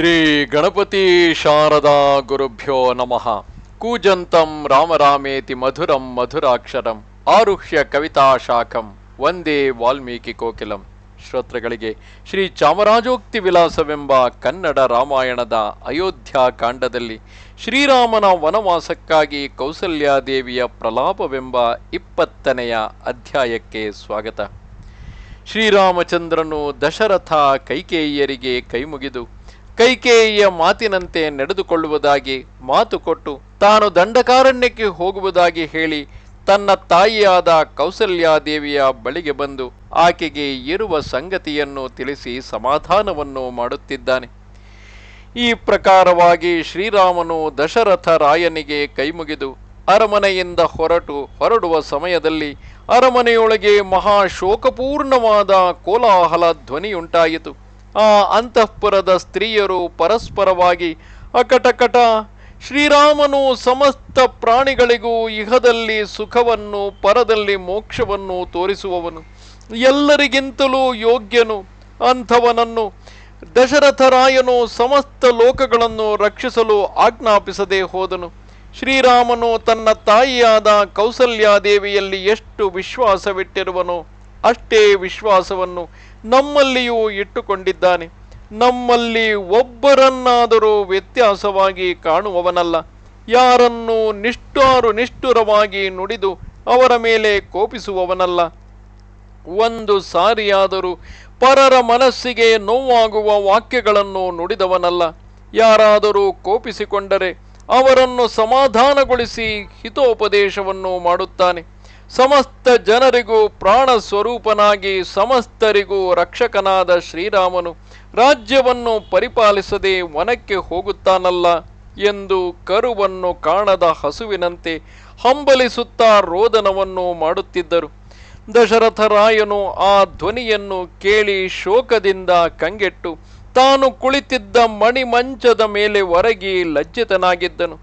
ಶ್ರೀ ಗಣಪತಿ ಶಾರದಾ ಗುರುಭ್ಯೋ ನಮಃ. ಕೂಜಂತಂ ರಾಮರಾಮೇತಿ ಮಧುರಂ ಮಧುರಾಕ್ಷರಂ ಆರುಹ್ಯ ಕವಿತಾ ಶಾಖಂ ವಂದೇ ವಾಲ್ಮೀಕಿ ಕೋಕಿಲಂ. ಶ್ರೋತ್ರಗಳಿಗೆ ಶ್ರೀ ಚಾಮರಾಜೋಕ್ತಿ ವಿಲಾಸವೆಂಬ ಕನ್ನಡ ರಾಮಾಯಣದ ಅಯೋಧ್ಯ ಕಾಂಡದಲ್ಲಿ ಶ್ರೀರಾಮನ ವನವಾಸಕ್ಕಾಗಿ ಕೌಸಲ್ಯಾದೇವಿಯ ಪ್ರಲಾಪವೆಂಬ ಇಪ್ಪತ್ತನೆಯ ಅಧ್ಯಾಯಕ್ಕೆ ಸ್ವಾಗತ. ಶ್ರೀರಾಮಚಂದ್ರನು ದಶರಥ ಕೈಕೇಯಿಯರಿಗೆ ಕೈಮುಗಿದು ಕೈಕೇಯಿಯ ಮಾತಿನಂತೆ ನಡೆದುಕೊಳ್ಳುವುದಾಗಿ ಮಾತು ಕೊಟ್ಟು ತಾನು ದಂಡಕಾರಣ್ಯಕ್ಕೆ ಹೋಗುವುದಾಗಿ ಹೇಳಿ ತನ್ನ ತಾಯಿಯಾದ ಕೌಸಲ್ಯಾದೇವಿಯ ಬಳಿಗೆ ಬಂದು ಆಕೆಗೆ ಇರುವ ಸಂಗತಿಯನ್ನು ತಿಳಿಸಿ ಸಮಾಧಾನವನ್ನು ಮಾಡುತ್ತಿದ್ದಾನೆ. ಈ ಪ್ರಕಾರವಾಗಿ ಶ್ರೀರಾಮನು ದಶರಥ ರಾಯನಿಗೆ ಕೈಮುಗಿದು ಅರಮನೆಯಿಂದ ಹೊರಟು ಹೊರಡುವ ಸಮಯದಲ್ಲಿ ಅರಮನೆಯೊಳಗೆ ಮಹಾಶೋಕಪೂರ್ಣವಾದ ಕೋಲಾಹಲ ಧ್ವನಿಯುಂಟಾಯಿತು. ಆ ಅಂತಃಪುರದ ಸ್ತ್ರೀಯರು ಪರಸ್ಪರವಾಗಿ ಅಕಟಕಟ. ಶ್ರೀರಾಮನು ಸಮಸ್ತ ಪ್ರಾಣಿಗಳಿಗೂ ಇಹದಲ್ಲಿ ಸುಖವನ್ನು, ಪರದಲ್ಲಿ ಮೋಕ್ಷವನ್ನು ತೋರಿಸುವವನು. ಎಲ್ಲರಿಗಿಂತಲೂ ಯೋಗ್ಯನು, ಅಂಥವನನ್ನು. ದಶರಥರಾಯನು ಸಮಸ್ತ ಲೋಕಗಳನ್ನು ರಕ್ಷಿಸಲು ಆಜ್ಞಾಪಿಸದೆ ಹೋದನು. ಶ್ರೀರಾಮನು ತನ್ನ ತಾಯಿಯಾದ ಕೌಸಲ್ಯಾದೇವಿಯಲ್ಲಿ ಎಷ್ಟು ವಿಶ್ವಾಸವಿಟ್ಟಿರುವನೋ ಅಷ್ಟೇ ವಿಶ್ವಾಸವನ್ನು ನಮ್ಮಲ್ಲಿಯೂ ಇಟ್ಟುಕೊಂಡಿದ್ದಾನೆ. ನಮ್ಮಲ್ಲಿ ಒಬ್ಬರನ್ನಾದರೂ ವ್ಯತ್ಯಾಸವಾಗಿ ಕಾಣುವವನಲ್ಲ. ಯಾರನ್ನು ನಿಷ್ಠಾರು ನಿಷ್ಠುರವಾಗಿ ನುಡಿದು ಅವರ ಮೇಲೆ ಕೋಪಿಸುವವನಲ್ಲ. ಒಂದು ಸಾರಿಯಾದರೂ ಪರರ ಮನಸ್ಸಿಗೆ ನೋವಾಗುವ ವಾಕ್ಯಗಳನ್ನು ನುಡಿದವನಲ್ಲ. ಯಾರಾದರೂ ಕೋಪಿಸಿಕೊಂಡರೆ ಅವರನ್ನು ಸಮಾಧಾನಗೊಳಿಸಿ ಹಿತೋಪದೇಶವನ್ನು ಮಾಡುತ್ತಾನೆ. ಸಮಸ್ತ ಜನರಿಗೂ ಪ್ರಾಣ ಸ್ವರೂಪನಾಗಿ, ಸಮಸ್ತರಿಗೂ ರಕ್ಷಕನಾದ ಶ್ರೀರಾಮನು ರಾಜ್ಯವನ್ನು ಪರಿಪಾಲಿಸದೆ ವನಕ್ಕೆ ಹೋಗುತ್ತಾನಲ್ಲ ಎಂದು ಕರುವನ್ನು ಕಾಣದ ಹಸುವಿನಂತೆ ಹಂಬಲಿಸುತ್ತಾ ರೋದನವನ್ನು ಮಾಡುತ್ತಿದ್ದರು. ದಶರಥರಾಯನು ಆ ಧ್ವನಿಯನ್ನು ಕೇಳಿ ಶೋಕದಿಂದ ಕಂಗೆಟ್ಟು ತಾನು ಕುಳಿತಿದ್ದ ಮಣಿಮಂಚದ ಮೇಲೆ ಹೊರಗಿ ಲಜ್ಜಿತನಾಗಿದ್ದನು.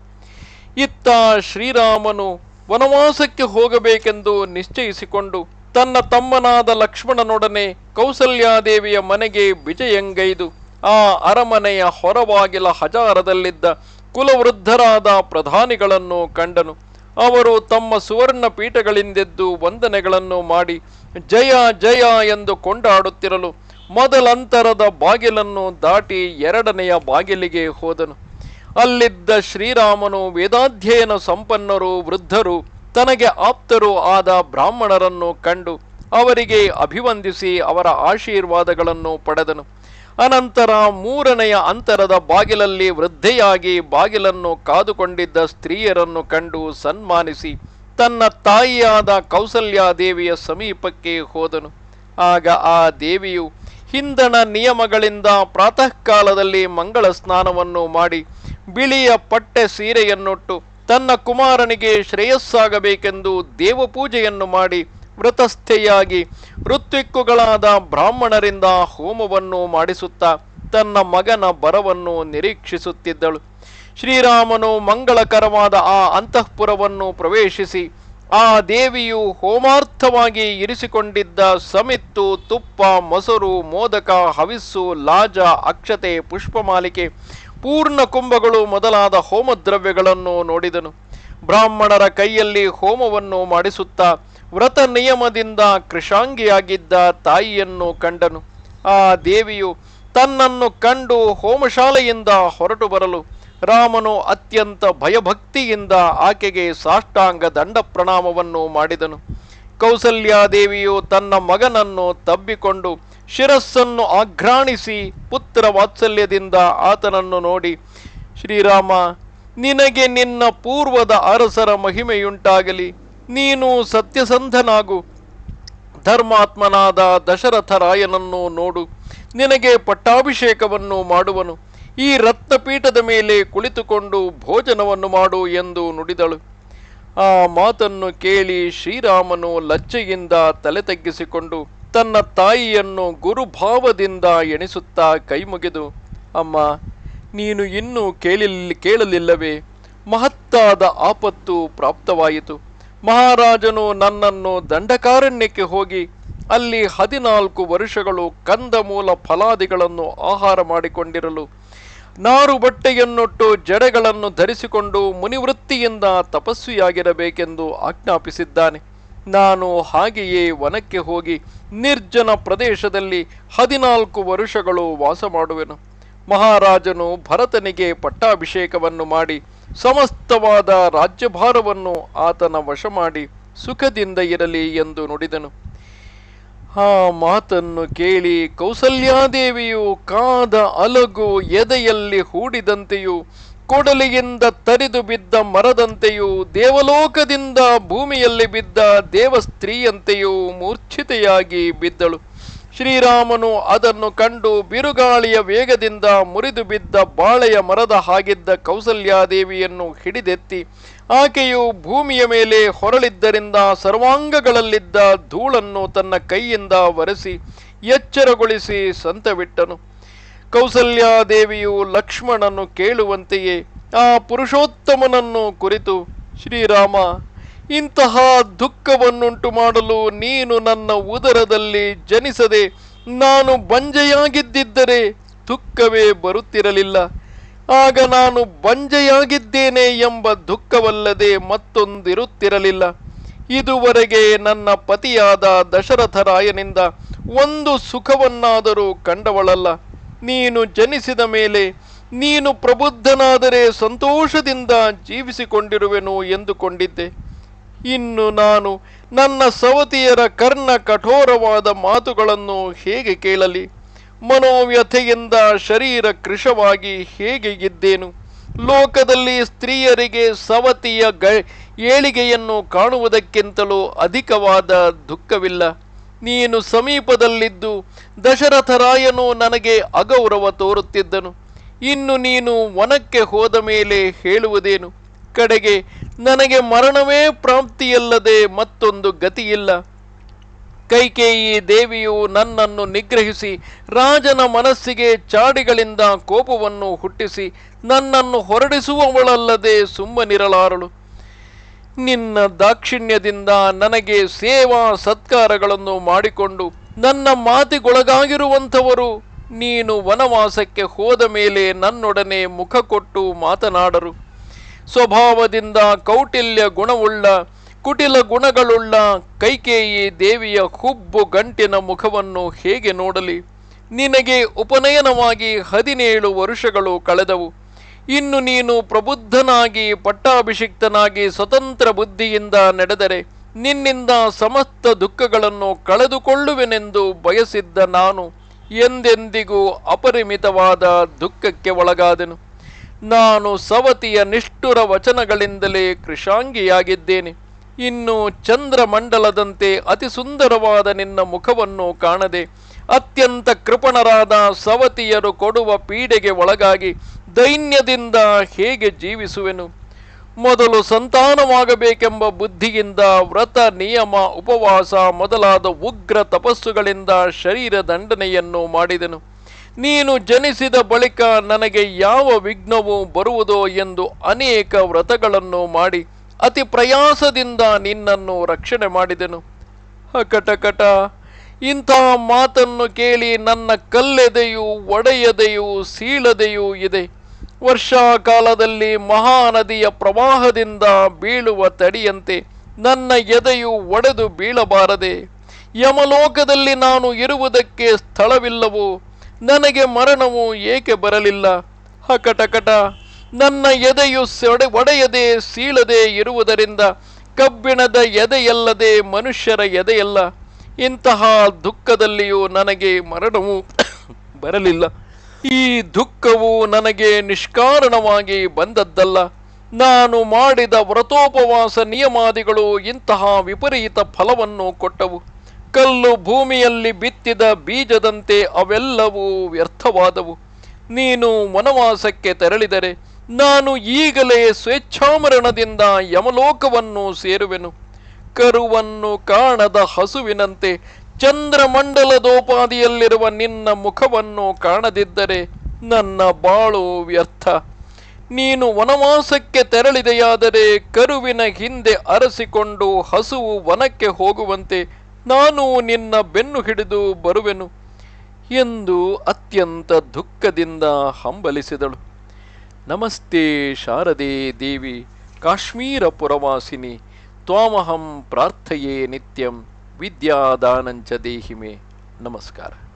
ಇತ್ತ ಶ್ರೀರಾಮನು ವನವಾಸಕ್ಕೆ ಹೋಗಬೇಕೆಂದು ನಿಶ್ಚಯಿಸಿಕೊಂಡು ತನ್ನ ತಮ್ಮನಾದ ಲಕ್ಷ್ಮಣನೊಡನೆ ಕೌಸಲ್ಯಾದೇವಿಯ ಮನೆಗೆ ವಿಜಯಂಗೈದು ಆ ಅರಮನೆಯ ಹೊರವಾಗಿಲ ಹಜಾರದಲ್ಲಿದ್ದ ಕುಲವೃದ್ಧರಾದ ಪ್ರಧಾನಿಗಳನ್ನು ಕಂಡನು. ಅವರು ತಮ್ಮ ಸುವರ್ಣ ಪೀಠಗಳಿಂದೆದ್ದು ವಂದನೆಗಳನ್ನು ಮಾಡಿ ಜಯ ಜಯ ಎಂದು ಕೊಂಡಾಡುತ್ತಿರಲು ಮೊದಲಂತರದ ಬಾಗಿಲನ್ನು ದಾಟಿ ಎರಡನೆಯ ಬಾಗಿಲಿಗೆ ಹೋದನು. ಅಲ್ಲಿದ್ದ ಶ್ರೀರಾಮನು ವೇದಾಧ್ಯಯನ ಸಂಪನ್ನರು, ವೃದ್ಧರು, ತನಗೆ ಆಪ್ತರು ಆದ ಬ್ರಾಹ್ಮಣರನ್ನು ಕಂಡು ಅವರಿಗೆ ಅಭಿವಂದಿಸಿ ಅವರ ಆಶೀರ್ವಾದಗಳನ್ನು ಪಡೆದನು. ಅನಂತರ ಮೂರನೆಯ ಅಂತರದ ಬಾಗಿಲಲ್ಲಿ ವೃದ್ಧೆಯಾಗಿ ಬಾಗಿಲನ್ನು ಕಾದುಕೊಂಡಿದ್ದ ಸ್ತ್ರೀಯರನ್ನು ಕಂಡು ಸನ್ಮಾನಿಸಿ ತನ್ನ ತಾಯಿಯಾದ ಕೌಸಲ್ಯಾದೇವಿಯ ಸಮೀಪಕ್ಕೆ ಹೋದನು. ಆಗ ಆ ದೇವಿಯು ಹಿಂದಣ ನಿಯಮಗಳಿಂದ ಪ್ರಾತಃ ಕಾಲದಲ್ಲಿ ಮಂಗಳ ಸ್ನಾನವನ್ನು ಮಾಡಿ ಬಿಳಿಯ ಪಟ್ಟೆ ಸೀರೆಯನ್ನುಟ್ಟು ತನ್ನ ಕುಮಾರನಿಗೆ ಶ್ರೇಯಸ್ಸಾಗಬೇಕೆಂದು ದೇವಪೂಜೆಯನ್ನು ಮಾಡಿ ವ್ರತಸ್ಥೆಯಾಗಿ ಋತ್ವಿಕ್ಕುಗಳಾದ ಬ್ರಾಹ್ಮಣರಿಂದ ಹೋಮವನ್ನು ಮಾಡಿಸುತ್ತಾ ತನ್ನ ಮಗನ ಬರವನ್ನು ನಿರೀಕ್ಷಿಸುತ್ತಿದ್ದಳು. ಶ್ರೀರಾಮನು ಮಂಗಳಕರವಾದ ಆ ಅಂತಃಪುರವನ್ನು ಪ್ರವೇಶಿಸಿ ಆ ದೇವಿಯು ಹೋಮಾರ್ಥವಾಗಿ ಇರಿಸಿಕೊಂಡಿದ್ದ ಸಮಿತ್ತು, ತುಪ್ಪ, ಮೊಸರು, ಮೋದಕ, ಹವಿಸ್ಸು, ಲಾಜ, ಅಕ್ಷತೆ, ಪುಷ್ಪಮಾಲಿಕೆ ಪೂರ್ಣ ಕುಂಭಗಳು ಮೊದಲಾದ ಹೋಮದ್ರವ್ಯಗಳನ್ನು ನೋಡಿದನು. ಬ್ರಾಹ್ಮಣರ ಕೈಯಲ್ಲಿ ಹೋಮವನ್ನು ಮಾಡಿಸುತ್ತಾ ವ್ರತ ನಿಯಮದಿಂದ ಕೃಷಾಂಗಿಯಾಗಿದ್ದ ತಾಯಿಯನ್ನು ಕಂಡನು. ಆ ದೇವಿಯು ತನ್ನನ್ನು ಕಂಡು ಹೋಮಶಾಲೆಯಿಂದ ಹೊರಟು ಬರಲು ರಾಮನು ಅತ್ಯಂತ ಭಯಭಕ್ತಿಯಿಂದ ಆಕೆಗೆ ಸಾಷ್ಟಾಂಗ ದಂಡ ಪ್ರಣಾಮವನ್ನು ಮಾಡಿದನು. ಕೌಸಲ್ಯಾದೇವಿಯು ತನ್ನ ಮಗನನ್ನು ತಬ್ಬಿಕೊಂಡು ಶಿರಸ್ಸನ್ನು ಆಘ್ರಾಣಿಸಿ ಪುತ್ರ ವಾತ್ಸಲ್ಯದಿಂದ ಆತನನ್ನು ನೋಡಿ, ಶ್ರೀರಾಮ, ನಿನಗೆ ನಿನ್ನ ಪೂರ್ವದ ಅರಸರ ಮಹಿಮೆಯುಂಟಾಗಲಿ. ನೀನು ಸತ್ಯಸಂಧನಾಗು. ಧರ್ಮಾತ್ಮನಾದ ದಶರಥರಾಯನನ್ನು ನೋಡು. ನಿನಗೆ ಪಟ್ಟಾಭಿಷೇಕವನ್ನು ಮಾಡುವನು. ಈ ರತ್ನಪೀಠದ ಮೇಲೆ ಕುಳಿತುಕೊಂಡು ಭೋಜನವನ್ನು ಮಾಡು ಎಂದು ನುಡಿದಳು. ಆ ಮಾತನ್ನು ಕೇಳಿ ಶ್ರೀರಾಮನು ಲಜ್ಜೆಯಿಂದ ತಲೆ ತಗ್ಗಿಸಿಕೊಂಡು ತನ್ನ ತಾಯಿಯನ್ನು ಗುರುಭಾವದಿಂದ ಎಣಿಸುತ್ತಾ ಕೈಮುಗಿದು ಅಮ್ಮ, ನೀನು ಇನ್ನೂ ಕೇಳಿಲ್, ಕೇಳಲಿಲ್ಲವೇ? ಮಹತ್ತಾದ ಆಪತ್ತು ಪ್ರಾಪ್ತವಾಯಿತು. ಮಹಾರಾಜನು ನನ್ನನ್ನು ದಂಡಕಾರಣ್ಯಕ್ಕೆ ಹೋಗಿ ಅಲ್ಲಿ ಹದಿನಾಲ್ಕು ವರುಷಗಳು ಕಂದಮೂಲ ಫಲಾದಿಗಳನ್ನು ಆಹಾರ ಮಾಡಿಕೊಂಡಿರಲು ನಾರು ಬಟ್ಟೆಯನ್ನೊಟ್ಟು ಜಡೆಗಳನ್ನು ಧರಿಸಿಕೊಂಡು ಮುನಿವೃತ್ತಿಯಿಂದ ತಪಸ್ವಿಯಾಗಿರಬೇಕೆಂದು ಆಜ್ಞಾಪಿಸಿದ್ದಾನೆ. ನಾನು ಹಾಗೆಯೇ ವನಕ್ಕೆ ಹೋಗಿ ನಿರ್ಜನ ಪ್ರದೇಶದಲ್ಲಿ ಹದಿನಾಲ್ಕು ವರುಷಗಳು ವಾಸ ಮಾಡುವೆನು. ಮಹಾರಾಜನು ಭರತನಿಗೆ ಪಟ್ಟಾಭಿಷೇಕವನ್ನು ಮಾಡಿ ಸಮಸ್ತವಾದ ರಾಜ್ಯಭಾರವನ್ನು ಆತನ ವಶ ಮಾಡಿ ಸುಖದಿಂದ ಇರಲಿ ಎಂದು ನುಡಿದನು. ಆ ಮಾತನ್ನು ಕೇಳಿ ಕೌಸಲ್ಯಾದೇವಿಯು ಕಾದ ಅಲಗು ಎದೆಯಲ್ಲಿ ಹೂಡಿದಂತೆಯೂ, ಕೊಡಲಿಯಿಂದ ತರಿದು ಬಿದ್ದ ಮರದಂತೆಯೂ, ದೇವಲೋಕದಿಂದ ಭೂಮಿಯಲ್ಲಿ ಬಿದ್ದ ದೇವಸ್ತ್ರೀಯಂತೆಯೂ ಮೂರ್ಛಿತೆಯಾಗಿ ಬಿದ್ದಳು. ಶ್ರೀರಾಮನು ಅದನ್ನು ಕಂಡು ಬಿರುಗಾಳಿಯ ವೇಗದಿಂದ ಮುರಿದು ಬಿದ್ದ ಬಾಳೆಯ ಮರದ ಹಾಗಿದ್ದ ಕೌಸಲ್ಯಾದೇವಿಯನ್ನು ಹಿಡಿದೆತ್ತಿ, ಆಕೆಯು ಭೂಮಿಯ ಮೇಲೆ ಹೊರಳಿದ್ದರಿಂದ ಸರ್ವಾಂಗಗಳಲ್ಲಿದ್ದ ಧೂಳನ್ನು ತನ್ನ ಕೈಯಿಂದ ಒರೆಸಿ ಎಚ್ಚರಗೊಳಿಸಿ ಸಂತವಿಟ್ಟನು. ಕೌಸಲ್ಯಾದೇವಿಯು ಲಕ್ಷ್ಮಣನು ಕೇಳುವಂತೆಯೇ ಆ ಪುರುಷೋತ್ತಮನನ್ನು ಕುರಿತು, ಶ್ರೀರಾಮ ಇಂತಹ ದುಃಖವನ್ನುಂಟು ಮಾಡಲು ನೀನು ನನ್ನ ಉದರದಲ್ಲಿ ಜನಿಸದೆ ನಾನು ಬಂಜೆಯಾಗಿದ್ದಿದ್ದರೆ ದುಃಖವೇ ಬರುತ್ತಿರಲಿಲ್ಲ. ಆಗ ನಾನು ಬಂಜೆಯಾಗಿದ್ದೇನೆ ಎಂಬ ದುಃಖವಲ್ಲದೆ ಮತ್ತೊಂದಿರುತ್ತಿರಲಿಲ್ಲ. ಇದುವರೆಗೆ ನನ್ನ ಪತಿಯಾದ ದಶರಥರಾಯನಿಂದ ಒಂದು ಸುಖವನ್ನಾದರೂ ಕಂಡವಳಲ್ಲ. ನೀನು ಜನಿಸಿದ ಮೇಲೆ ನೀನು ಪ್ರಬುದ್ಧನಾದರೆ ಸಂತೋಷದಿಂದ ಜೀವಿಸಿಕೊಂಡಿರುವೆನು ಎಂದುಕೊಂಡಿದ್ದೆ. ಇನ್ನು ನಾನು ನನ್ನ ಸವತಿಯರ ಕರ್ಣ ಕಠೋರವಾದ ಮಾತುಗಳನ್ನು ಹೇಗೆ ಕೇಳಲಿ? ಮನೋವ್ಯಥೆಯಿಂದ ಶರೀರ ಕೃಶವಾಗಿ ಹೇಗೆ ಇದ್ದೇನು? ಲೋಕದಲ್ಲಿ ಸ್ತ್ರೀಯರಿಗೆ ಸವತಿಯ ಗ ಏಳಿಗೆಯನ್ನು ಕಾಣುವುದಕ್ಕಿಂತಲೂ ಅಧಿಕವಾದ ದುಃಖವಿಲ್ಲ. ನೀನು ಸಮೀಪದಲ್ಲಿದ್ದು ದಶರಥರಾಯನು ನನಗೆ ಅಗೌರವ ತೋರುತ್ತಿದ್ದನು. ಇನ್ನು ನೀನು ವನಕ್ಕೆ ಹೋದ ಮೇಲೆ ಹೇಳುವುದೇನು? ಕಡೆಗೆ ನನಗೆ ಮರಣವೇ ಪ್ರಾಪ್ತಿಯಲ್ಲದೆ ಮತ್ತೊಂದು ಗತಿಯಿಲ್ಲ. ಕೈಕೇಯಿ ದೇವಿಯು ನನ್ನನ್ನು ನಿಗ್ರಹಿಸಿ, ರಾಜನ ಮನಸ್ಸಿಗೆ ಚಾಡಿಗಳಿಂದ ಕೋಪವನ್ನು ಹುಟ್ಟಿಸಿ, ನನ್ನನ್ನು ಹೊರಡಿಸುವವಳಲ್ಲದೆ ಸುಮ್ಮನಿರಲಾರಳು. ನಿನ್ನ ದಾಕ್ಷಿಣ್ಯದಿಂದ ನನಗೆ ಸೇವಾ ಸತ್ಕಾರಗಳನ್ನು ಮಾಡಿಕೊಂಡು, ನನ್ನ ಮಾತಿಗೊಳಗಾಗಿರುವಂಥವರು ನೀನು ವನವಾಸಕ್ಕೆ ಹೋದ ಮೇಲೆ ನನ್ನೊಡನೆ ಮುಖ ಕೊಟ್ಟು ಮಾತನಾಡರು. ಸ್ವಭಾವದಿಂದ ಕೌಟಿಲ್ಯ ಗುಣವುಳ್ಳ, ಕುಟಿಲ ಗುಣಗಳುಳ್ಳ ಕೈಕೇಯಿ ದೇವಿಯ ಹುಬ್ಬು ಗಂಟಿನ ಮುಖವನ್ನು ಹೇಗೆ ನೋಡಲಿ? ನಿನಗೆ ಉಪನಯನವಾಗಿ ಹದಿನೇಳು ವರುಷಗಳು ಕಳೆದವು. ಇನ್ನು ನೀನು ಪ್ರಬುದ್ಧನಾಗಿ, ಪಟ್ಟಾಭಿಷಿಕ್ತನಾಗಿ, ಸ್ವತಂತ್ರ ಬುದ್ಧಿಯಿಂದ ನಡೆದರೆ ನಿನ್ನಿಂದ ಸಮಸ್ತ ದುಃಖಗಳನ್ನು ಕಳೆದುಕೊಳ್ಳುವೆನೆಂದು ಬಯಸಿದ್ದ ನಾನು ಎಂದೆಂದಿಗೂ ಅಪರಿಮಿತವಾದ ದುಃಖಕ್ಕೆ ಒಳಗಾದೆನು. ನಾನು ಸವತಿಯ ನಿಷ್ಠುರ ವಚನಗಳಿಂದಲೇ ಕೃಷಾಂಗಿಯಾಗಿದ್ದೇನೆ. ಇನ್ನು ಚಂದ್ರಮಂಡಲದಂತೆ ಅತಿ ಸುಂದರವಾದ ನಿನ್ನ ಮುಖವನ್ನು ಕಾಣದೆ, ಅತ್ಯಂತ ಕೃಪಣರಾದ ಸವತಿಯರು ಕೊಡುವ ಪೀಡೆಗೆ ಒಳಗಾಗಿ ದೈನ್ಯದಿಂದ ಹೇಗೆ ಜೀವಿಸುವೆನು? ಮೊದಲು ಸಂತಾನವಾಗಬೇಕೆಂಬ ಬುದ್ಧಿಯಿಂದ ವ್ರತ, ನಿಯಮ, ಉಪವಾಸ ಮೊದಲಾದ ಉಗ್ರ ತಪಸ್ಸುಗಳಿಂದ ಶರೀರ ದಂಡನೆಯನ್ನು ಮಾಡಿದೆನು. ನೀನು ಜನಿಸಿದ ಬಳಿಕ ನನಗೆ ಯಾವ ವಿಘ್ನವು ಬರುವುದೋ ಎಂದು ಅನೇಕ ವ್ರತಗಳನ್ನು ಮಾಡಿ ಅತಿ ಪ್ರಯಾಸದಿಂದ ನಿನ್ನನ್ನು ರಕ್ಷಣೆ ಮಾಡಿದೆನು. ಹಕಟಕಟ ಇಂತಹ ಮಾತನ್ನು ಕೇಳಿ ನನ್ನ ಕಲ್ಲೆದೆಯೂ ಒಡೆಯದೆಯೂ ಸೀಳದೆಯೂ ಇದೆ. ವರ್ಷಾಕಾಲದಲ್ಲಿ ಮಹಾನದಿಯ ಪ್ರವಾಹದಿಂದ ಬೀಳುವ ತಡಿಯಂತೆ ನನ್ನ ಎದೆಯು ಒಡೆದು ಬೀಳಬಾರದೆ. ಯಮಲೋಕದಲ್ಲಿ ನಾನು ಇರುವುದಕ್ಕೆ ಸ್ಥಳವಿಲ್ಲವೋ ನನಗೆ ಮರಣವು ಏಕೆ ಬರಲಿಲ್ಲ? ಹಕಟಕಟ. ನನ್ನ ಎದೆಯು ಸೊಡೆ ಒಡೆಯದೆ ಸೀಳದೆ ಇರುವುದರಿಂದ ಕಬ್ಬಿಣದ ಎದೆಯಲ್ಲದೆ ಮನುಷ್ಯರ ಎದೆಯಲ್ಲ. ಇಂತಹ ದುಃಖದಲ್ಲಿಯೂ ನನಗೆ ಮರಣವು ಬರಲಿಲ್ಲ. ಈ ದುಃಖವು ನನಗೆ ನಿಷ್ಕಾರಣವಾಗಿ ಬಂದದ್ದಲ್ಲ. ನಾನು ಮಾಡಿದ ವ್ರತೋಪವಾಸ ನಿಯಮಾದಿಗಳು ಇಂತಹ ವಿಪರೀತ ಫಲವನ್ನು ಕೊಟ್ಟವು. ಕಲ್ಲು ಭೂಮಿಯಲ್ಲಿ ಬಿತ್ತಿದ ಬೀಜದಂತೆ ಅವೆಲ್ಲವೂ ವ್ಯರ್ಥವಾದವು. ನೀನು ವನವಾಸಕ್ಕೆ ತೆರಳಿದರೆ ನಾನು ಈಗಲೇ ಸ್ವೇಚ್ಛಾಮರಣದಿಂದ ಯಮಲೋಕವನ್ನು ಸೇರುವೆನು. ಕರುವನ್ನು ಕಾಣದ ಹಸುವಿನಂತೆ ಚಂದ್ರಮಂಡಲದೋಪಾದಿಯಲ್ಲಿರುವ ನಿನ್ನ ಮುಖವನ್ನು ಕಾಣದಿದ್ದರೆ ನನ್ನ ಬಾಳು ವ್ಯರ್ಥ. ನೀನು ವನವಾಸಕ್ಕೆ ತೆರಳಿದೆಯಾದರೆ ಕರುವಿನ ಹಿಂದೆ ಅರಸಿಕೊಂಡು ಹಸುವು ವನಕ್ಕೆ ಹೋಗುವಂತೆ ನಾನು ನಿನ್ನ ಬೆನ್ನು ಹಿಡಿದು ಬರುವೆನು ಎಂದು ಅತ್ಯಂತ ದುಃಖದಿಂದ ಹಂಬಲಿಸಿದಳು. ನಮಸ್ತೆ ಶಾರದೆ ದೇವಿ ಕಾಶ್ಮೀರ ಪುರವಾಸಿನಿ ತ್ವಾಮಹಂ ಪ್ರಾರ್ಥಯೇ ನಿತ್ಯಂ ವಿದ್ಯಾದಾನಂಚ ದೇಹಿಮೆ. ನಮಸ್ಕಾರ.